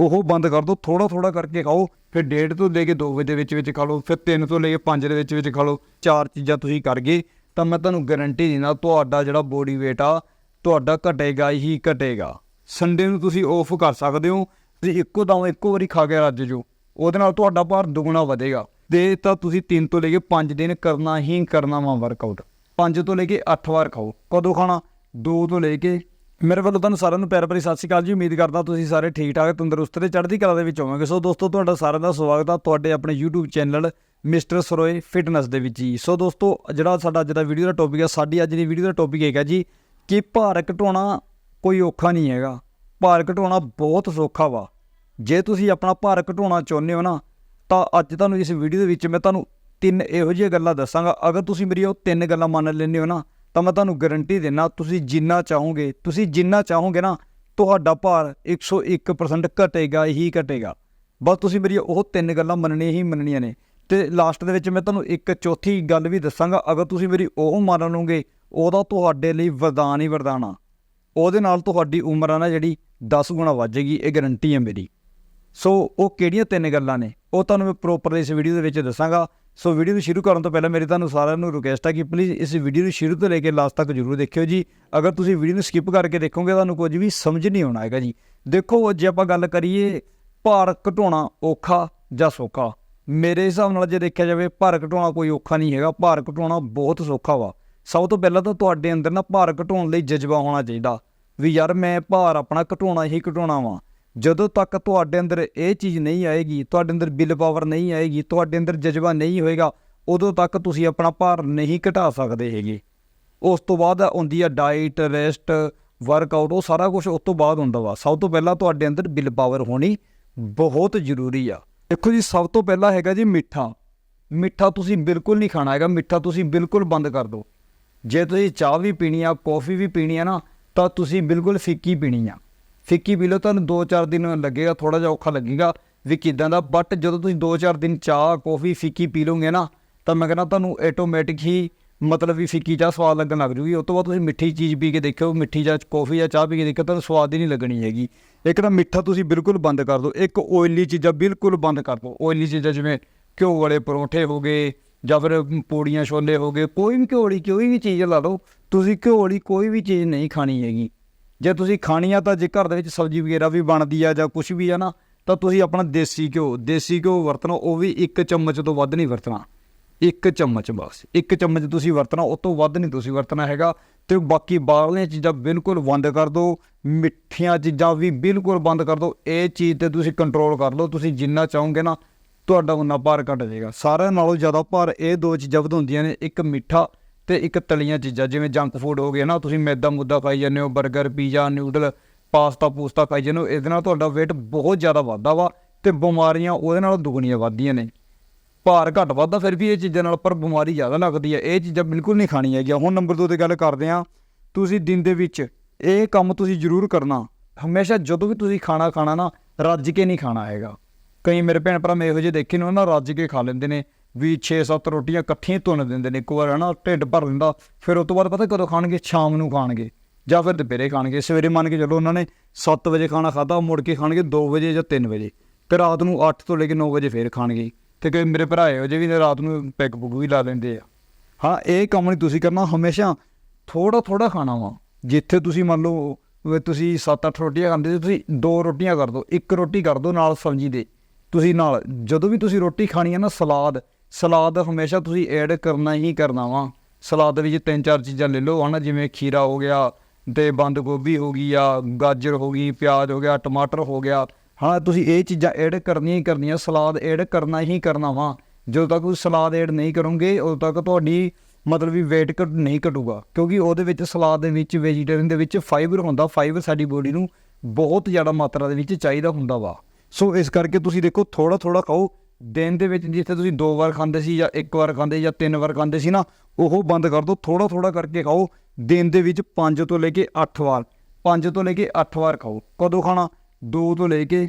ਉਹ ਬੰਦ ਕਰ ਦਿਓ ਥੋੜਾ ਥੋੜਾ ਕਰਕੇ ਖਾਓ, ਫਿਰ ਡੇਢ ਤੋਂ ਲੈ ਕੇ 2 ਵਜੇ ਦੇ ਵਿੱਚ ਵਿੱਚ ਖਾ ਲਓ, ਫਿਰ 3 ਤੋਂ ਲੈ ਕੇ 5 ਦੇ ਵਿੱਚ ਵਿੱਚ ਖਾ ਲਓ, ਚਾਰ ਚੀਜ਼ਾਂ ਤੁਸੀਂ ਕਰ ਗਏ, ਤਾਂ ਮੈਂ ਤੁਹਾਨੂੰ ਗਾਰੰਟੀ ਦਿੰਦਾ ਤੁਹਾਡਾ ਜਿਹੜਾ ਬੋਡੀ weight ਆ, ਤੁਹਾਡਾ ਘਟੇਗਾ ਹੀ ਘਟੇਗਾ। ਸੰਡੇ ਨੂੰ ਤੁਸੀਂ ਆਫ ਕਰ ਸਕਦੇ ਹੋ, ਤੁਸੀਂ ਇੱਕੋ ਦਮ ਇੱਕੋ ਵਾਰੀ ਖਾ ਕੇ ਰੱਜ ਜੋ ਉਹਦੇ ਨਾਲ ਤੁਹਾਡਾ ਭਾਰ ਦੁੱਗਣਾ ਵਧੇਗਾ। ਤੇ ਤਾਂ ਤੁਸੀਂ 3 ਤੋਂ ਲੈ ਕੇ 5 ਦਿਨ ਕਰਨਾ ਹੀ ਕਰਨਾ ਵਾ ਵਰਕਆਊਟ 5 ਤੋਂ ਲੈ ਕੇ 8 ਵਾਰ ਖਾਓ, ਕਦੋਂ ਖਾਣਾ? 2 ਤੋਂ ਲੈ ਕੇ ਮੇਰੇ ਵੱਲੋਂ ਤੁਹਾਨੂੰ ਸਾਰਿਆਂ ਨੂੰ ਪਿਆਰ ਭਰੀ ਸਤਿ ਸ਼੍ਰੀ ਅਕਾਲ ਜੀ। ਉਮੀਦ ਕਰਦਾ ਤੁਸੀਂ ਸਾਰੇ ਠੀਕ ਠਾਕ, ਤੰਦਰੁਸਤ ਤੇ ਚੜ੍ਹਦੀ ਕਲਾ ਦੇ ਵਿੱਚ ਹੋਵੋਗੇ। ਸੋ ਦੋਸਤੋ, ਤੁਹਾਡਾ ਸਾਰਿਆਂ ਦਾ ਸਵਾਗਤ ਆ ਤੁਹਾਡੇ ਆਪਣੇ YouTube channel mister Saroye fitness ਦੇ ਵਿੱਚ ਜੀ। ਸੋ ਦੋਸਤੋ, ਜਿਹੜਾ ਸਾਡਾ ਅੱਜ ਦਾ ਵੀਡੀਓ ਦਾ ਟੌਪਿਕ ਆ, ਸਾਡੀ ਅੱਜ ਦੀ ਵੀਡੀਓ ਦਾ ਟੌਪਿਕ ਹੈਗਾ ਜੀ ਕਿ ਭਾਰ ਘਟਾਉਣਾ ਕੋਈ ਔਖਾ ਨਹੀਂ ਹੈਗਾ। ਭਾਰ ਘਟਾਉਣਾ ਬਹੁਤ ਸੌਖਾ ਵਾ। ਜੇ ਤੁਸੀਂ ਆਪਣਾ ਭਾਰ ਘਟਾਉਣਾ ਚਾਹੁੰਦੇ ਹੋ ਨਾ, ਤਾਂ ਅੱਜ ਤੁਹਾਨੂੰ ਇਸ ਵੀਡੀਓ ਦੇ ਵਿੱਚ ਮੈਂ ਤੁਹਾਨੂੰ ਤਿੰਨ ਇਹੋ ਜਿਹੀਆਂ ਗੱਲਾਂ ਦੱਸਾਂਗਾ। ਅਗਰ ਤੁਸੀਂ ਮੇਰੀ ਉਹ ਤਿੰਨ ਗੱਲਾਂ ਮੰਨ ਲੈਂਦੇ ਹੋ ਨਾ ਤਾਂ ਮੈਂ ਤੁਹਾਨੂੰ ਗਾਰੰਟੀ ਦਿੰਦਾ ਤੁਸੀਂ ਜਿੰਨਾ ਚਾਹੋਗੇ, ਤੁਸੀਂ ਜਿੰਨਾ ਚਾਹੋਗੇ ਨਾ, ਤੁਹਾਡਾ ਭਾਰ 101% ਘਟੇਗਾ ਹੀ ਘਟੇਗਾ। ਬਸ ਤੁਸੀਂ ਮੇਰੀ ਉਹ ਤਿੰਨ ਗੱਲਾਂ ਮੰਨਣੀਆਂ ਹੀ ਮੰਨਣੀਆਂ ਨੇ। ਤੇ ਲਾਸਟ ਦੇ ਵਿੱਚ ਮੈਂ ਤੁਹਾਨੂੰ ਇੱਕ ਚੌਥੀ ਗੱਲ ਵੀ ਦੱਸਾਂਗਾ, ਅਗਰ ਤੁਸੀਂ ਮੇਰੀ ਉਹ ਮੰਨ ਲਓਗੇ ਉਹਦਾ ਤੁਹਾਡੇ ਲਈ ਵਰਦਾਨ ਹੀ ਵਰਦਾਨ ਆ। ਉਹਦੇ ਨਾਲ ਤੁਹਾਡੀ ਉਮਰ ਆ ਨਾ ਜਿਹੜੀ 10 ਗੁਣਾ ਵੱਜੇਗੀ ਇਹ ਗਾਰੰਟੀ ਹੈ ਮੇਰੀ। ਸੋ ਉਹ ਕਿਹੜੀਆਂ ਤਿੰਨ ਗੱਲਾਂ ਨੇ? ਉਹ ਤੁਹਾਨੂੰ ਮੈਂ ਪ੍ਰੋਪਰ ਇਸ ਵੀਡੀਓ ਦੇ ਵਿੱਚ ਦੱਸਾਂਗਾ। ਸੋ ਵੀਡੀਓ ਨੂੰ ਸ਼ੁਰੂ ਕਰਨ ਤੋਂ ਪਹਿਲਾਂ ਮੇਰੀ ਤੁਹਾਨੂੰ ਸਾਰਿਆਂ ਨੂੰ ਰਿਕੁਐਸਟ ਹੈ ਕਿ ਪਲੀਜ਼ ਇਸ ਵੀਡੀਓ ਨੂੰ ਸ਼ੁਰੂ ਤੋਂ ਲੈ ਕੇ ਲਾਸਟ ਤੱਕ ਜਰੂਰ ਦੇਖਿਓ ਜੀ। ਅਗਰ ਤੁਸੀਂ ਵੀਡੀਓ ਨੂੰ ਸਕਿਪ ਕਰਕੇ ਦੇਖੋਗੇ ਤੁਹਾਨੂੰ ਕੁਝ ਵੀ ਸਮਝ ਨਹੀਂ ਆਉਣਾ ਹੈਗਾ ਜੀ। ਦੇਖੋ ਜੇ ਆਪਾਂ ਗੱਲ ਕਰੀਏ ਭਾਰ ਘਟਾਉਣਾ ਔਖਾ ਜਾਂ ਸੌਖਾ। ਮੇਰੇ ਹਿਸਾਬ ਨਾਲ ਜੇ ਦੇਖਿਆ ਜਾਵੇ ਭਾਰ ਘਟਾਉਣਾ ਕੋਈ ਔਖਾ ਨਹੀਂ ਹੈਗਾ, ਭਾਰ ਘਟਾਉਣਾ ਬਹੁਤ ਸੌਖਾ ਵਾ। ਸਭ ਤੋਂ ਪਹਿਲਾਂ ਤਾਂ ਤੁਹਾਡੇ ਅੰਦਰ ਨਾ ਭਾਰ ਘਟਾਉਣ ਲਈ ਜਜ਼ਬਾ ਹੋਣਾ ਚਾਹੀਦਾ ਵੀ ਯਾਰ ਮੈਂ ਭਾਰ ਆਪਣਾ ਘਟਾਉਣਾ ਹੀ ਘਟਾਉਣਾ ਵਾ। ਜਦੋਂ ਤੱਕ ਤੁਹਾਡੇ ਅੰਦਰ ਇਹ ਚੀਜ਼ ਨਹੀਂ ਆਏਗੀ, ਤੁਹਾਡੇ ਅੰਦਰ ਬਿਲ ਪਾਵਰ ਨਹੀਂ ਆਏਗੀ, ਤੁਹਾਡੇ ਅੰਦਰ ਜਜ਼ਬਾ ਨਹੀਂ ਹੋਏਗਾ, ਉਦੋਂ ਤੱਕ ਤੁਸੀਂ ਆਪਣਾ ਭਾਰ ਨਹੀਂ ਘਟਾ ਸਕਦੇ ਹੈਗੇ। ਉਸ ਤੋਂ ਬਾਅਦ ਆਉਂਦੀ ਆ ਡਾਈਟ ਰੈਸਟ ਵਰਕਆਊਟ ਉਹ ਸਾਰਾ ਕੁਝ ਉਸ ਤੋਂ ਬਾਅਦ ਹੁੰਦਾ ਵਾ। ਸਭ ਤੋਂ ਪਹਿਲਾਂ ਤੁਹਾਡੇ ਅੰਦਰ ਬਿਲ ਪਾਵਰ ਹੋਣੀ ਬਹੁਤ ਜ਼ਰੂਰੀ ਆ। ਦੇਖੋ ਜੀ, ਸਭ ਤੋਂ ਪਹਿਲਾਂ ਹੈਗਾ ਜੀ ਮਿੱਠਾ। ਮਿੱਠਾ ਤੁਸੀਂ ਬਿਲਕੁਲ ਨਹੀਂ ਖਾਣਾ ਹੈਗਾ, ਮਿੱਠਾ ਤੁਸੀਂ ਬਿਲਕੁਲ ਬੰਦ ਕਰ ਦਿਓ। ਜੇ ਤੁਸੀਂ ਚਾਹ ਵੀ ਪੀਣੀ ਆ, ਕੌਫੀ ਵੀ ਪੀਣੀ ਆ ਨਾ, ਤਾਂ ਤੁਸੀਂ ਬਿਲਕੁਲ ਫਿੱਕੀ ਪੀਣੀ ਆ। ਫਿੱਕੀ ਪੀ ਲਓ, ਤੁਹਾਨੂੰ 2-4 ਦਿਨ ਲੱਗੇਗਾ ਥੋੜਾ ਜਿਹਾ ਔਖਾ ਲੱਗੇਗਾ। ਵੀ ਕਿਦਾਂ ਦਾ ਬਟ ਜਦੋਂ ਤੁਸੀਂ 2-4 ਦਿਨ ਚਾਹ, ਕੌਫੀ, ਫਿੱਕੀ ਪੀ ਲਓਗੇ ਨਾ, ਤਾਂ ਮੈਂ ਕਹਿੰਦਾ ਤੁਹਾਨੂੰ ਆਟੋਮੈਟਿਕ ਹੀ ਮਤਲਬ ਵੀ ਫਿੱਕੀ ਚਾਹ ਸਵਾਦ ਲੱਗਣ ਲੱਗ ਜੂਗੀ। ਉਸ ਤੋਂ ਬਾਅਦ ਤੁਸੀਂ ਮਿੱਠੀ ਚੀਜ਼ ਪੀ ਕੇ ਦੇਖਿਓ, ਮਿੱਠੀ ਜਾਂ ਕੌਫੀ ਜਾਂ ਚਾਹ ਪੀ ਕੇ ਦੇਖਿਓ, ਤੁਹਾਨੂੰ ਸਵਾਦ ਹੀ ਨਹੀਂ ਲੱਗਣੀ ਹੈਗੀ। ਇੱਕ ਤਾਂ ਮਿੱਠਾ ਤੁਸੀਂ ਬਿਲਕੁਲ ਬੰਦ ਕਰ ਦਿਓ। ਇੱਕ ਓਇਲੀ ਚੀਜ਼ਾਂ ਬਿਲਕੁਲ ਬੰਦ ਕਰ ਦਿਓ। ਓਇਲੀ ਚੀਜ਼ਾਂ ਜਿਵੇਂ ਘਿਓ ਵਾਲੇ ਪਰੌਂਠੇ ਹੋ ਗਏ, ਜਾਂ ਫਿਰ ਪੂੜੀਆਂ ਛੋਲੇ ਹੋ ਗਏ, ਕੋਈ ਵੀ ਘਿਓ ਵਾਲੀ ਕੋਈ ਵੀ ਚੀਜ਼ ਲਾ ਲਓ, ਤੁਸੀਂ ਘਿਓ ਵਾਲੀ ਕੋਈ ਵੀ ਚੀਜ਼ ਨਹੀਂ ਖਾਣੀ ਹੈਗੀ। ਜੇ ਤੁਸੀਂ ਖਾਣੀ ਆ ਤਾਂ ਜੇ ਘਰ ਦੇ ਵਿੱਚ ਸਬਜ਼ੀ ਵਗੈਰਾ ਵੀ ਬਣਦੀ ਆ ਜਾਂ ਕੁਝ ਵੀ ਆ ਨਾ, ਤਾਂ ਤੁਸੀਂ ਆਪਣਾ ਦੇਸੀ ਘਿਓ ਦੇਸੀ ਘਿਓ ਵਰਤਣਾ, ਉਹ ਵੀ ਇੱਕ ਚਮਚ ਤੋਂ ਵੱਧ ਨਹੀਂ ਵਰਤਣਾ। ਇੱਕ ਚਮਚ ਬਸ, ਇੱਕ ਚਮਚ ਤੁਸੀਂ ਵਰਤਣਾ ਉਸ ਤੋਂ ਵੱਧ ਨਹੀਂ ਤੁਸੀਂ ਵਰਤਣਾ ਹੈਗਾ। ਤੇ ਬਾਕੀ ਬਾਹਰਲੀਆਂ ਚੀਜ਼ਾਂ ਬਿਲਕੁਲ ਬੰਦ ਕਰ ਦਿਓ ਮਿੱਠੀਆਂ ਚੀਜ਼ਾਂ ਵੀ ਬਿਲਕੁਲ ਬੰਦ ਕਰ ਦਿਓ ਇਹ ਚੀਜ਼ ਤੇ ਤੁਸੀਂ ਕੰਟਰੋਲ ਕਰ ਲਓ, ਤੁਸੀਂ ਜਿੰਨਾ ਚਾਹੋਗੇ ਨਾ, ਤੁਹਾਡਾ ਉਨਾ ਭਾਰ ਘਟ ਜਾਏਗਾ। ਸਾਰਿਆਂ ਨਾਲੋਂ ਜ਼ਿਆਦਾ ਭਾਰ ਇਹ ਦੋ ਚੀਜ਼ਾਂ ਵਧਾਉਂਦੀਆਂ ਨੇ, ਇੱਕ ਮਿੱਠਾ ਤੇ ਇੱਕ ਤਲੀਆਂ ਚੀਜ਼ਾਂ, ਜਿਵੇਂ ਜੰਕ ਫੂਡ ਹੋ ਗਿਆ ਨਾ, ਤੁਸੀਂ ਮੈਦਾ ਮੁੱਦਾ ਖਾਈ ਜਾਂਦੇ ਹੋ 버ਗਰ ਪੀਜ਼ਾ ਨਿਊਡਲ ਪਾਸਤਾ, ਪੂਸਤਾ ਖਾਈ ਜਾਂਦੇ ਹੋ, ਇਹਦੇ ਨਾਲ ਤੁਹਾਡਾ weight ਬਹੁਤ ਜ਼ਿਆਦਾ ਵੱਧਦਾ ਵਾ ਤੇ ਬਿਮਾਰੀਆਂ ਉਹਦੇ ਨਾਲ ਦੁੱਗਣੀਆਂ ਵੱਧਦੀਆਂ ਨੇ। ਭਾਰ ਘੱਟ ਵੱਧਦਾ, ਫਿਰ ਵੀ ਇਹ ਚੀਜ਼ਾਂ ਨਾਲ, ਪਰ ਬਿਮਾਰੀ ਜ਼ਿਆਦਾ ਲੱਗਦੀ ਹੈ। ਇਹ ਚੀਜ਼ਾਂ ਬਿਲਕੁਲ ਨਹੀਂ ਖਾਣੀਆਂ ਹੈਗੀਆਂ। ਹੁਣ ਨੰਬਰ 2 ਤੇ ਗੱਲ ਕਰਦੇ ਹਾਂ। ਤੁਸੀਂ ਦਿਨ ਦੇ ਵਿੱਚ ਇਹ ਕੰਮ ਤੁਸੀਂ ਜ਼ਰੂਰ ਕਰਨਾ। ਹਮੇਸ਼ਾ ਜਦੋਂ ਵੀ ਤੁਸੀਂ ਖਾਣਾ ਖਾਣਾ ਨਾ, ਰੱਜ ਕੇ ਨਹੀਂ ਖਾਣਾ ਹੈਗਾ। ਕਈ ਮੇਰੇ ਭੈਣ ਭਰਾ ਮੈਂ ਇਹੋ ਜਿਹੇ ਦੇਖੇ ਨੇ ਉਹਨਾਂ ਰੱਜ ਕੇ ਖਾ ਲੈਂਦੇ ਨੇ। ਵੀ 6-7 ਰੋਟੀਆਂ ਇਕੱਠੀਆਂ ਧੁੰਨ ਦਿੰਦੇ ਨੇ, ਇੱਕ ਵਾਰ ਹਨਾ ਢਿੱਡ ਭਰ ਦਿੰਦਾ ਫਿਰ ਉਸ ਤੋਂ ਬਾਅਦ ਪਤਾ ਕਦੋਂ ਖਾਣਗੇ? ਸ਼ਾਮ ਨੂੰ ਖਾਣਗੇ ਜਾਂ ਫਿਰ ਦੁਪਹਿਰੇ ਖਾਣਗੇ। ਸਵੇਰੇ ਮੰਨ ਕੇ ਚੱਲੋ ਉਹਨਾਂ ਨੇ 7 ਵਜੇ ਖਾਣਾ ਖਾਦਾ ਮੁੜ ਕੇ ਖਾਣਗੇ 2 ਵਜੇ ਜਾਂ 3 ਵਜੇ। ਤੇ ਰਾਤ ਨੂੰ 8 ਤੋਂ ਲੈ ਕੇ 9 ਵਜੇ ਫੇਰ ਖਾਣਗੇ। ਤੇ ਕਈ ਮੇਰੇ ਭਰਾ ਇਹੋ ਜਿਹੇ ਵੀ ਨੇ, ਰਾਤ ਨੂੰ ਪੈਗ ਪੁਗ ਵੀ ਲਾ ਲੈਂਦੇ ਆ। ਹਾਂ, ਇਹ ਕੰਮ ਨਹੀਂ ਤੁਸੀਂ ਕਰਨਾ, ਹਮੇਸ਼ਾ ਥੋੜਾ ਥੋੜਾ ਖਾਣਾ ਵਾ। ਜਿੱਥੇ ਤੁਸੀਂ ਮੰਨ ਲਓ, ਵੀ ਤੁਸੀਂ 7-8 ਰੋਟੀਆਂ ਖਾਂਦੇ ਸੀ ਤੁਸੀਂ ਦੋ ਰੋਟੀਆਂ ਕਰ ਦਿਓ ਇੱਕ ਰੋਟੀ ਕਰ ਦਿਓ ਨਾਲ ਸਬਜ਼ੀ ਦੇ। ਤੁਸੀਂ ਨਾਲ, ਜਦੋਂ ਵੀ ਤੁਸੀਂ ਰੋਟੀ ਖਾਣੀ ਹੈ ਨਾ, ਸਲਾਦ ਸਲਾਦ ਹਮੇਸ਼ਾ ਤੁਸੀਂ ਐਡ ਕਰਨਾ ਹੀ ਕਰਨਾ ਵਾ। ਸਲਾਦ ਵਿੱਚ ਤਿੰਨ ਚਾਰ ਚੀਜ਼ਾਂ ਲੈ ਲਓ, ਹਨਾ, ਜਿਵੇਂ ਖੀਰਾ ਹੋ ਗਿਆ, ਤੇ ਬੰਦ ਗੋਭੀ ਹੋ ਗਈ ਆ, ਗਾਜਰ ਹੋ ਗਈ, ਪਿਆਜ਼ ਹੋ ਗਿਆ, ਟਮਾਟਰ ਹੋ ਗਿਆ। ਹਾਂ ਤੁਸੀਂ ਇਹ ਚੀਜ਼ਾਂ ਐਡ ਕਰਨੀਆਂ ਹੀ ਕਰਨੀਆਂ, ਸਲਾਦ ਐਡ ਕਰਨਾ ਹੀ ਕਰਨਾ ਵਾ। ਜਦੋਂ ਤੱਕ ਤੁਸੀਂ ਸਲਾਦ ਐਡ ਨਹੀਂ ਕਰੋਗੇ, ਉਦੋਂ ਤੱਕ ਤੁਹਾਡੀ ਮਤਲਬ ਵੀ weight ਘਟ ਨਹੀਂ ਘਟੂਗਾ। ਕਿਉਂਕਿ ਉਹਦੇ ਵਿੱਚ ਸਲਾਦ ਦੇ ਵਿੱਚ ਵੈਜੀਟੇਰੀਅਨ ਦੇ ਵਿੱਚ ਫਾਈਬਰ ਹੁੰਦਾ ਫਾਈਬਰ ਸਾਡੀ ਬੋਡੀ ਨੂੰ ਬਹੁਤ ਜ਼ਿਆਦਾ ਮਾਤਰਾ ਦੇ ਵਿੱਚ ਚਾਹੀਦਾ ਹੁੰਦਾ ਵਾ। ਸੋ ਇਸ ਕਰਕੇ ਤੁਸੀਂ ਦੇਖੋ ਥੋੜਾ ਥੋੜਾ ਖਾਓ ਦਿਨ ਦੇ ਵਿੱਚ ਜਿੱਥੇ ਤੁਸੀਂ ਦੋ ਵਾਰ ਖਾਂਦੇ ਸੀ ਜਾਂ ਇੱਕ ਵਾਰ ਖਾਂਦੇ ਜਾਂ ਤਿੰਨ ਵਾਰ ਖਾਂਦੇ ਸੀ ਨਾ, ਉਹ ਬੰਦ ਕਰ ਦਿਓ ਥੋੜਾ ਥੋੜਾ ਕਰਕੇ ਖਾਓ। ਦਿਨ ਦੇ ਵਿੱਚ 5 ਤੋਂ ਲੈ ਕੇ 8 ਵਾਰ 5 ਤੋਂ ਲੈ ਕੇ 8 ਵਾਰ ਖਾਓ। ਕਦੋਂ ਖਾਣਾ? 2 ਤੋਂ ਲੈ ਕੇ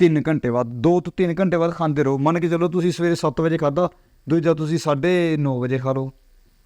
3 ਘੰਟੇ ਬਾਅਦ। 2 ਤੋਂ 3 ਘੰਟੇ ਬਾਅਦ ਖਾਂਦੇ ਰਹੋ। ਮੰਨ ਕੇ ਚਲੋ ਤੁਸੀਂ ਸਵੇਰੇ 7 ਵਜੇ ਖਾਦਾ ਦੂਜਾ ਤੁਸੀਂ 9:30 ਵਜੇ ਖਾ ਲਓ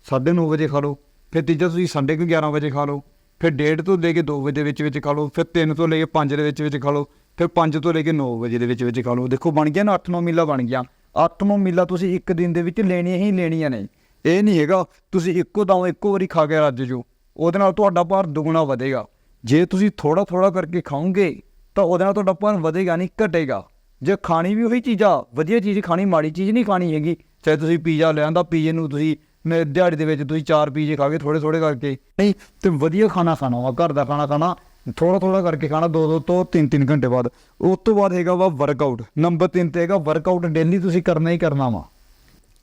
9:30 ਵਜੇ ਖਾ ਲਓ, ਫਿਰ ਤੀਜਾ ਤੁਸੀਂ 11:30 ਵਜੇ ਖਾ ਲਓ, ਫਿਰ 1:30 ਤੋਂ ਲੈ ਕੇ 2 ਵਜੇ ਦੇ ਵਿੱਚ ਵਿੱਚ ਖਾ ਲਓ, ਫਿਰ 3 ਤੋਂ ਲੈ ਕੇ 5 ਦੇ ਵਿੱਚ ਵਿੱਚ ਖਾ ਲਓ ਫਿਰ 5 ਤੋਂ ਲੈ ਕੇ 9 ਵਜੇ ਦੇ ਵਿੱਚ ਵਿੱਚ ਖਾ ਲਓ। ਦੇਖੋ ਬਣ ਗਿਆ ਨਾ 8-9 ਮੀਲਾ ਬਣ ਗਿਆ। 8-9 ਮੀਲਾ ਤੁਸੀਂ ਇੱਕ ਦਿਨ ਦੇ ਵਿੱਚ ਲੈਣੀਆਂ ਹੀ ਲੈਣੀਆਂ ਨੇ। ਇਹ ਨਹੀਂ ਹੈਗਾ, ਤੁਸੀਂ ਇੱਕੋ ਦਮ ਇੱਕੋ ਵਾਰੀ ਖਾ ਕੇ ਰੱਜ ਜੋ ਉਹਦੇ ਨਾਲ ਤੁਹਾਡਾ ਭਾਰ ਦੁੱਗਣਾ ਵਧੇਗਾ। ਜੇ ਤੁਸੀਂ ਥੋੜਾ ਥੋੜਾ ਕਰਕੇ ਖਾਓਗੇ, ਤਾਂ ਉਹਦੇ ਨਾਲ ਤੁਹਾਡਾ ਭਾਰ ਵਧੇਗਾ ਨਹੀਂ, ਘਟੇਗਾ। ਜੇ ਖਾਣੀ ਵੀ ਉਹੀ ਚੀਜ਼ਾਂ ਵਧੀਆ ਚੀਜ਼ ਖਾਣੀ, ਮਾੜੀ ਚੀਜ਼ ਨਹੀਂ ਖਾਣੀ ਹੈਗੀ, ਚਾਹੇ ਤੁਸੀਂ ਪੀਜ਼ਾ ਲਿਆਂਦਾ ਪੀਜ਼ੇ ਨੂੰ ਤੁਸੀਂ ਨੇ ਦਿਹਾੜੀ ਦੇ ਵਿੱਚ ਤੁਸੀਂ ਚਾਰ ਪੀਜ਼ੇ ਖਾ ਕੇ ਥੋੜੇ ਥੋੜੇ ਕਰਕੇ। ਨਹੀਂ, ਤੇ ਵਧੀਆ ਖਾਣਾ ਖਾਣਾ ਵਾ, ਘਰ ਦਾ ਖਾਣਾ ਖਾਣਾ। ਥੋੜਾ ਥੋੜਾ ਕਰਕੇ ਖਾਣਾ ਦੋ ਦੋ ਤੋਂ ਤਿੰਨ ਤਿੰਨ ਘੰਟੇ ਬਾਅਦ। ਉਸ ਤੋਂ ਬਾਅਦ ਹੈਗਾ ਵਾ ਵਰਕਆਊਟ ਨੰਬਰ 3 ਤੇ ਹੈਗਾ ਵਰਕਆਊਟ ਡੇਲੀ ਤੁਸੀਂ ਕਰਨਾ ਹੀ ਕਰਨਾ ਵਾ।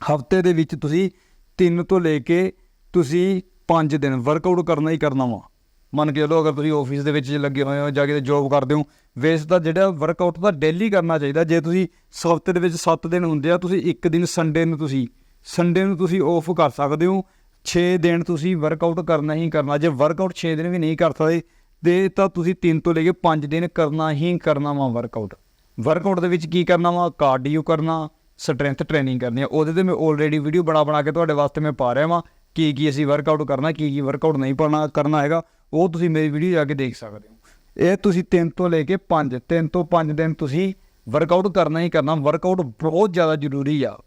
ਹਫ਼ਤੇ ਦੇ ਵਿੱਚ ਤੁਸੀਂ 3 ਤੋਂ ਲੈ ਕੇ ਤੁਸੀਂ 5 ਦਿਨ ਵਰਕਆਊਟ ਕਰਨਾ ਹੀ ਕਰਨਾ ਵਾ। ਮੰਨ ਕੇ ਚਲੋ ਅਗਰ ਤੁਸੀਂ ਆਫਿਸ ਦੇ ਵਿੱਚ ਲੱਗੇ ਹੋਏ ਹੋ ਜਾਂ ਕਿਤੇ ਜੋਬ ਕਰਦੇ ਹੋ ਵੇਸ ਤਾਂ ਜਿਹੜਾ ਵਰਕਆਊਟ ਦਾ ਡੇਲੀ ਕਰਨਾ ਚਾਹੀਦਾ, ਜੇ ਤੁਸੀਂ ਹਫ਼ਤੇ ਦੇ ਵਿੱਚ 7 ਦਿਨ ਹੁੰਦੇ ਆ, ਤੁਸੀਂ ਇੱਕ ਦਿਨ ਸੰਡੇ ਨੂੰ ਤੁਸੀਂ ਸੰਡੇ ਨੂੰ ਤੁਸੀਂ ਆਫ ਕਰ ਸਕਦੇ ਹੋ। 6 ਦਿਨ ਤੁਸੀਂ ਵਰਕਆਊਟ ਕਰਨਾ ਹੀ ਕਰਨਾ। ਜੇ ਵਰਕਆਊਟ 6 ਦਿਨ ਵੀ ਨਹੀਂ ਕਰ ਸਕਦੇ ਤੇ ਤਾਂ ਤੁਸੀਂ 3 ਤੋਂ ਲੈ ਕੇ 5 ਦਿਨ ਕਰਨਾ ਹੀ ਕਰਨਾ ਵਾ ਵਰਕਆਊਟ ਵਰਕਆਊਟ ਦੇ ਵਿੱਚ ਕੀ ਕਰਨਾ ਵਾ? ਕਾਰਡੀਓ ਕਰਨਾ ਸਟਰੈਂਥ ਟ੍ਰੇਨਿੰਗ ਕਰਨੀ ਆ। ਉਹਦੇ ਤੇ ਮੈਂ ਆਲਰੇਡੀ ਵੀਡੀਓ ਬਣਾ ਬਣਾ ਕੇ ਤੁਹਾਡੇ ਵਾਸਤੇ ਮੈਂ ਪਾ ਰਿਹਾ ਵਾਂ ਕੀ ਕੀ ਅਸੀਂ ਵਰਕਆਊਟ ਕਰਨਾ, ਕੀ ਕੀ ਵਰਕਆਊਟ ਨਹੀਂ ਪਾਣਾ ਕਰਨਾ ਹੈਗਾ। ਉਹ ਤੁਸੀਂ ਮੇਰੀ ਵੀਡੀਓ ਜਾ ਕੇ ਦੇਖ ਸਕਦੇ ਹੋ। ਇਹ ਤੁਸੀਂ 3 ਤੋਂ ਲੈ ਕੇ 5 3 ਤੋਂ 5 ਦਿਨ ਤੁਸੀਂ ਵਰਕਆਊਟ ਕਰਨਾ ਹੀ ਕਰਨਾ। ਵਰਕਆਊਟ ਬਹੁਤ ਜ਼ਿਆਦਾ ਜ਼ਰੂਰੀ ਆ।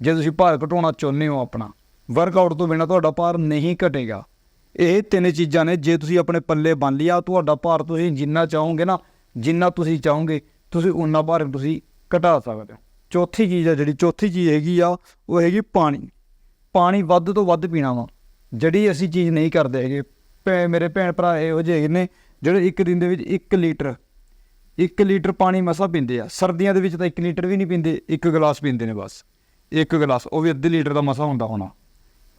ਜੇ ਤੁਸੀਂ ਭਾਰ ਘਟਾਉਣਾ ਚਾਹੁੰਦੇ ਹੋ ਆਪਣਾ ਵਰਕਆਊਟ ਤੋਂ ਬਿਨਾ ਤੁਹਾਡਾ ਭਾਰ ਨਹੀਂ ਘਟੇਗਾ। ਇਹ ਤਿੰਨ ਚੀਜ਼ਾਂ ਨੇ, ਜੇ ਤੁਸੀਂ ਆਪਣੇ ਪੱਲੇ ਬੰਨ ਲਿਆ, ਤੁਹਾਡਾ ਭਾਰ ਤੁਸੀਂ ਜਿੰਨਾ ਚਾਹੋਗੇ ਨਾ, ਜਿੰਨਾ ਤੁਸੀਂ ਚਾਹੋਗੇ, ਤੁਸੀਂ ਉਨਾ ਭਾਰ ਤੁਸੀਂ ਘਟਾ ਸਕਦੇ ਹੋ। ਚੌਥੀ ਚੀਜ਼ ਆ, ਜਿਹੜੀ ਚੌਥੀ ਚੀਜ਼ ਹੈਗੀ ਆ, ਉਹ ਹੈਗੀ ਪਾਣੀ। ਪਾਣੀ ਵੱਧ ਤੋਂ ਵੱਧ ਪੀਣਾ ਵਾ। ਜਿਹੜੀ ਅਸੀਂ ਚੀਜ਼ ਨਹੀਂ ਕਰਦੇ ਹੈਗੇ, ਭੈ- ਮੇਰੇ ਭੈਣ ਭਰਾ ਇਹੋ ਜਿਹੇ ਹੈਗੇ ਨੇ, ਜਿਹੜੇ ਇੱਕ ਦਿਨ ਦੇ ਵਿੱਚ 1 ਲੀਟਰ 1 ਲੀਟਰ ਪਾਣੀ ਮਸਾ ਪੀਂਦੇ ਆ। ਸਰਦੀਆਂ ਦੇ ਵਿੱਚ ਤਾਂ 1 ਲੀਟਰ ਵੀ ਨਹੀਂ ਪੀਂਦੇ, ਇੱਕ ਗਲਾਸ ਪੀਂਦੇ ਨੇ ਬਸ। ਇੱਕ ਗਲਾਸ, ਉਹ ਵੀ ਅੱਧੇ ਲੀਟਰ ਦਾ ਮਸਾ ਹੁੰਦਾ ਹੋਣਾ।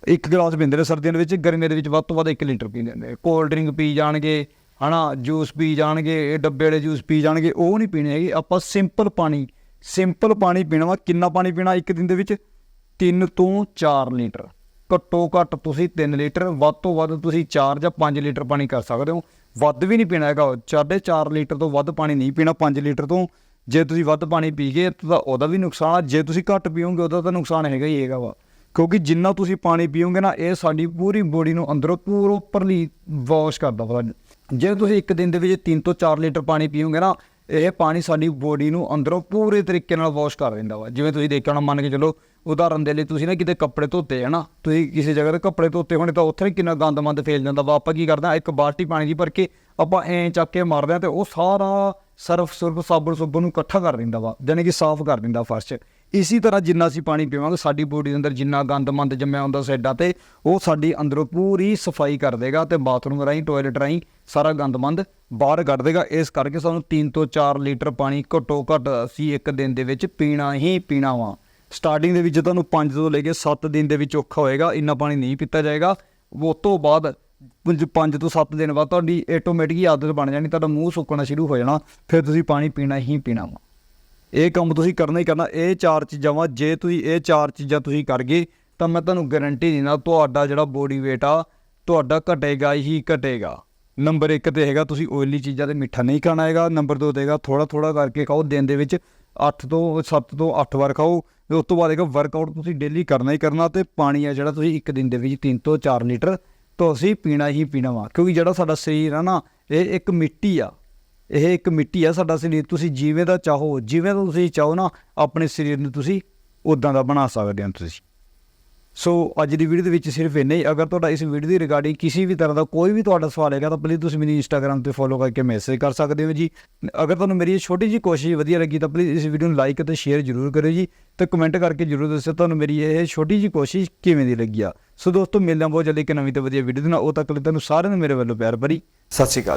ਇੱਕ ਗਲਾਸ ਪੀਂਦੇ ਨੇ ਸਰਦੀਆਂ ਦੇ ਵਿੱਚ, ਗਰਮੀਆਂ ਦੇ ਵਿੱਚ ਵੱਧ ਤੋਂ ਵੱਧ 1 ਲੀਟਰ ਪੀਂਦੇ ਨੇ। ਕੋਲਡ ਡਰਿੰਕ ਪੀ ਜਾਣਗੇ, ਹਨਾ ਜੂਸ ਪੀ ਜਾਣਗੇ, ਇਹ ਡੱਬੇ ਵਾਲੇ ਜੂਸ ਪੀ ਜਾਣਗੇ, ਉਹ ਨਹੀਂ ਪੀਣੇ ਹੈਗੇ। ਆਪਾਂ ਸਿੰਪਲ ਪਾਣੀ ਸਿੰਪਲ ਪਾਣੀ ਪੀਣਾ ਵਾ। ਕਿੰਨਾ ਪਾਣੀ ਪੀਣਾ ਇੱਕ ਦਿਨ ਦੇ ਵਿੱਚ? 3 ਤੋਂ 4 ਲੀਟਰ। ਘੱਟੋ ਘੱਟ ਤੁਸੀਂ 3 ਲੀਟਰ, ਵੱਧ ਤੋਂ ਵੱਧ ਤੁਸੀਂ 4 ਜਾਂ 5 ਲੀਟਰ ਪਾਣੀ ਕਰ ਸਕਦੇ ਹੋ। ਵੱਧ ਵੀ ਨਹੀਂ ਪੀਣਾ ਹੈਗਾ। ਚਾਹੇ 4 ਲੀਟਰ ਤੋਂ ਵੱਧ ਪਾਣੀ ਨਹੀਂ ਪੀਣਾ 5 ਲੀਟਰ ਤੋਂ। ਜੇ ਤੁਸੀਂ ਵੱਧ ਪਾਣੀ ਪੀ ਗਏ ਤਾਂ ਉਹਦਾ ਵੀ ਨੁਕਸਾਨ ਜੇ ਤੁਸੀਂ ਘੱਟ ਪੀਓਗੇ, ਉਹਦਾ ਤਾਂ ਨੁਕਸਾਨ ਹੈਗਾ ਹੀ ਹੈਗਾ ਵਾ। ਕਿਉਂਕਿ ਜਿੰਨਾ ਤੁਸੀਂ ਪਾਣੀ ਪੀਓਗੇ ਨਾ, ਇਹ ਸਾਡੀ ਪੂਰੀ ਬੋਡੀ ਨੂੰ ਅੰਦਰੋਂ ਪ੍ਰੋਪਰਲੀ ਵਾਸ਼ ਕਰਦਾ ਵਾ। ਜੇ ਤੁਸੀਂ ਇੱਕ ਦਿਨ ਦੇ ਵਿੱਚ 3 ਤੋਂ 4 ਲੀਟਰ ਪਾਣੀ ਪੀਓਗੇ ਨਾ, ਇਹ ਪਾਣੀ ਸਾਡੀ ਬੋਡੀ ਨੂੰ ਅੰਦਰੋਂ ਪੂਰੇ ਤਰੀਕੇ ਨਾਲ ਵਾਸ਼ ਕਰ ਦਿੰਦਾ ਵਾ। ਜਿਵੇਂ ਤੁਸੀਂ ਦੇਖਿਆ ਹੋਣਾ, ਮੰਨ ਕੇ ਚਲੋ, ਉਦਾਹਰਨ ਦੇ ਲਈ ਤੁਸੀਂ ਨਾ ਕਿਤੇ ਕੱਪੜੇ ਧੋਤੇ ਹੈ ਨਾ, ਤੁਸੀਂ ਕਿਸੇ ਜਗ੍ਹਾ ਤੇ ਕੱਪੜੇ ਧੋਤੇ ਹੋਣੇ ਤਾਂ ਉੱਥੇ ਵੀ ਕਿੰਨਾ ਗੰਦ ਮੰਦ ਫੈਲ ਜਾਂਦਾ ਵਾ। ਆਪਾਂ ਕੀ ਕਰਦੇ ਹਾਂ ਇੱਕ ਬਾਲਟੀ ਪਾਣੀ ਦੀ ਭਰ ਕੇ ਆਪਾਂ ਐਂ ਚੱਕ ਕੇ ਮਾਰਦੇ ਹਾਂ ਤੇ ਉਹ ਸਾਰਾ ਸਰਫ, ਸੁਰਫ, ਸਾਬਣ, ਸੁਬਣ ਨੂੰ ਇਕੱਠਾ ਕਰ ਦਿੰਦਾ ਵਾ ਯਾਨੀ ਕਿ ਸਾਫ਼ ਕਰ ਦਿੰਦਾ ਫਰਸ਼ ਇਸੀ ਤਰ੍ਹਾਂ ਜਿੰਨਾ ਅਸੀਂ ਪਾਣੀ ਪੀਵਾਂਗੇ, ਸਾਡੀ ਬੋਡੀ ਦੇ ਅੰਦਰ ਜਿੰਨਾ ਗੰਦ ਮੰਦ ਜੰਮਿਆ ਹੁੰਦਾ ਸਾਈਡਾਂ ਤੇ, ਉਹ ਸਾਡੀ ਅੰਦਰੋਂ ਪੂਰੀ ਸਫ਼ਾਈ ਕਰ ਦੇਗਾ ਤੇ ਬਾਥਰੂਮ ਰਾਹੀਂ ਟਾਇਲਟ ਰਾਹੀਂ ਸਾਰਾ ਗੰਦ ਮੰਦ ਬਾਹਰ ਕੱਢ ਦੇਗਾ। ਇਸ ਕਰਕੇ ਸਾਨੂੰ 3 ਤੋਂ 4 ਲੀਟਰ ਪਾਣੀ ਘੱਟੋ ਘੱਟ ਅਸੀਂ ਇੱਕ ਦਿਨ ਦੇ ਵਿੱਚ ਪੀਣਾ ਹੀ ਪੀਣਾ ਵਾ। ਸਟਾਰਟਿੰਗ ਦੇ ਵਿੱਚ ਤੁਹਾਨੂੰ 5 ਤੋਂ ਲੈ ਕੇ 7 ਦਿਨ ਦੇ ਵਿੱਚ ਔਖਾ ਹੋਏਗਾ, ਇੰਨਾ ਪਾਣੀ ਨਹੀਂ ਪੀਤਾ ਜਾਏਗਾ। ਉਹ ਤੋਂ ਬਾਅਦ 5 ਤੋਂ 7 ਦਿਨ ਬਾਅਦ ਤੁਹਾਡੀ ਆਟੋਮੈਟਿਕ ਹੀ ਆਦਤ ਬਣ ਜਾਣੀ, ਤੁਹਾਡਾ ਮੂੰਹ ਸੁੱਕਣਾ ਸ਼ੁਰੂ ਹੋ ਜਾਣਾ, ਫਿਰ ਤੁਸੀਂ ਪਾਣੀ ਪੀਣਾ ਹੀ ਪੀਣਾ ਵਾ। ਇਹ ਕੰਮ ਤੁਸੀਂ ਕਰਨਾ ਹੀ ਕਰਨਾ, ਇਹ ਚਾਰ ਚੀਜ਼ਾਂ ਵਾ, ਜੇ ਤੁਸੀਂ ਇਹ ਚਾਰ ਚੀਜ਼ਾਂ ਤੁਸੀਂ ਕਰ ਗਏ, ਤਾਂ ਮੈਂ ਤੁਹਾਨੂੰ ਗਾਰੰਟੀ ਦਿੰਦਾ, ਤੁਹਾਡਾ ਜਿਹੜਾ ਬੋਡੀ weight ਆ, ਤੁਹਾਡਾ ਘਟੇਗਾ ਹੀ ਘਟੇਗਾ। ਨੰਬਰ 1 ਤੇ ਹੈਗਾ, ਤੁਸੀਂ ਓਇਲੀ ਚੀਜ਼ਾਂ ਤੇ ਮਿੱਠਾ ਨਹੀਂ ਖਾਣਾ ਹੈਗਾ ਨੰਬਰ 2 ਤੇ ਹੈਗਾ ਥੋੜਾ ਥੋੜਾ ਕਰਕੇ ਖਾਓ, ਦਿਨ ਦੇ ਵਿੱਚ 8 ਤੋਂ 7 ਤੋਂ 8 ਵਾਰ ਖਾਓ, ਤੇ ਉਸ ਤੋਂ ਬਾਅਦ ਹੈਗਾ ਵਰਕਆਊਟ ਤੁਸੀਂ ਡੇਲੀ ਕਰਨਾ ਹੀ ਕਰਨਾ, ਤੇ ਪਾਣੀ ਆ ਜਿਹੜਾ ਤੁਸੀਂ ਇੱਕ ਦਿਨ ਦੇ ਵਿੱਚ 3 ਤੋਂ 4 ਲੀਟਰ ਤੁਸੀਂ ਪੀਣਾ ਹੀ ਪੀਣਾ ਵਾ, ਕਿਉਂਕਿ ਜਿਹੜਾ ਸਾਡਾ ਸਰੀਰ ਆ ਨਾ, ਇਹ ਇੱਕ ਮਿੱਟੀ ਆ। ਇਹ ਇੱਕ ਮਿੱਟੀ ਆ ਸਾਡਾ ਸਰੀਰ, ਤੁਸੀਂ ਜਿਵੇਂ ਦਾ ਚਾਹੋ, ਜਿਵੇਂ ਦਾ ਤੁਸੀਂ ਚਾਹੋ ਨਾ, ਆਪਣੇ ਸਰੀਰ ਨੂੰ ਤੁਸੀਂ ਉਦਾਂ ਦਾ ਬਣਾ ਸਕਦੇ ਹੋ ਤੁਸੀਂ। ਸੋ ਅੱਜ ਦੀ ਵੀਡੀਓ ਦੇ ਵਿੱਚ ਸਿਰਫ ਇੰਨਾ ਹੀ। ਅਗਰ ਤੁਹਾਡਾ ਇਸ ਵੀਡੀਓ ਦੀ ਰਿਗਾਰਡਿੰਗ ਕਿਸੇ ਵੀ ਤਰ੍ਹਾਂ ਦਾ ਕੋਈ ਵੀ ਤੁਹਾਡਾ ਸਵਾਲ ਹੈਗਾ, ਤਾਂ ਪਲੀਜ਼ ਤੁਸੀਂ ਮੈਨੂੰ ਇੰਸਟਾਗ੍ਰam ਤੇ ਫੋਲੋ ਕਰਕੇ ਮੈਸੇਜ ਕਰ ਸਕਦੇ ਹੋ ਜੀ। ਅਗਰ ਤੁਹਾਨੂੰ ਮੇਰੀ ਇਹ ਛੋਟੀ ਜੀ ਕੋਸ਼ਿਸ਼ ਵਧੀਆ ਲੱਗੀ, ਤਾਂ ਪਲੀਜ਼ ਇਸ ਵੀਡੀਓ ਨੂੰ ਲਾਈਕ ਅਤੇ ਸ਼ੇਅਰ ਜ਼ਰੂਰ ਕਰਿਓ ਜੀ। ਤੇ ਕਮੈਂਟ ਕਰਕੇ ਜ਼ਰੂਰ ਦੱਸਿਓ ਤੁਹਾਨੂੰ ਮੇਰੀ ਇਹ ਛੋਟੀ ਜੀ ਕੋਸ਼ਿਸ਼ ਕਿਵੇਂ ਦੀ ਲੱਗੀ ਆ। ਸੋ ਦੋਸਤੋ, ਮਿਲਦੇ ਹਾਂ ਬਹੁਤ ਜਲਦੀ ਇੱਕ ਨਵੀਂ ਤੇ ਵਧੀਆ ਵੀਡੀਓ ਦੇ ਨਾਲ। ਉਹ ਤੱਕ ਲਈ ਤੁਹਾਨੂੰ ਸਾਰਿਆਂ ਨੂੰ ਮੇਰੇ ਵੱਲੋਂ ਪਿਆਰ ਭਰੀ। ਸਤਿ ਸ਼੍ਰੀ ਅਕਾਲ ਜੀ।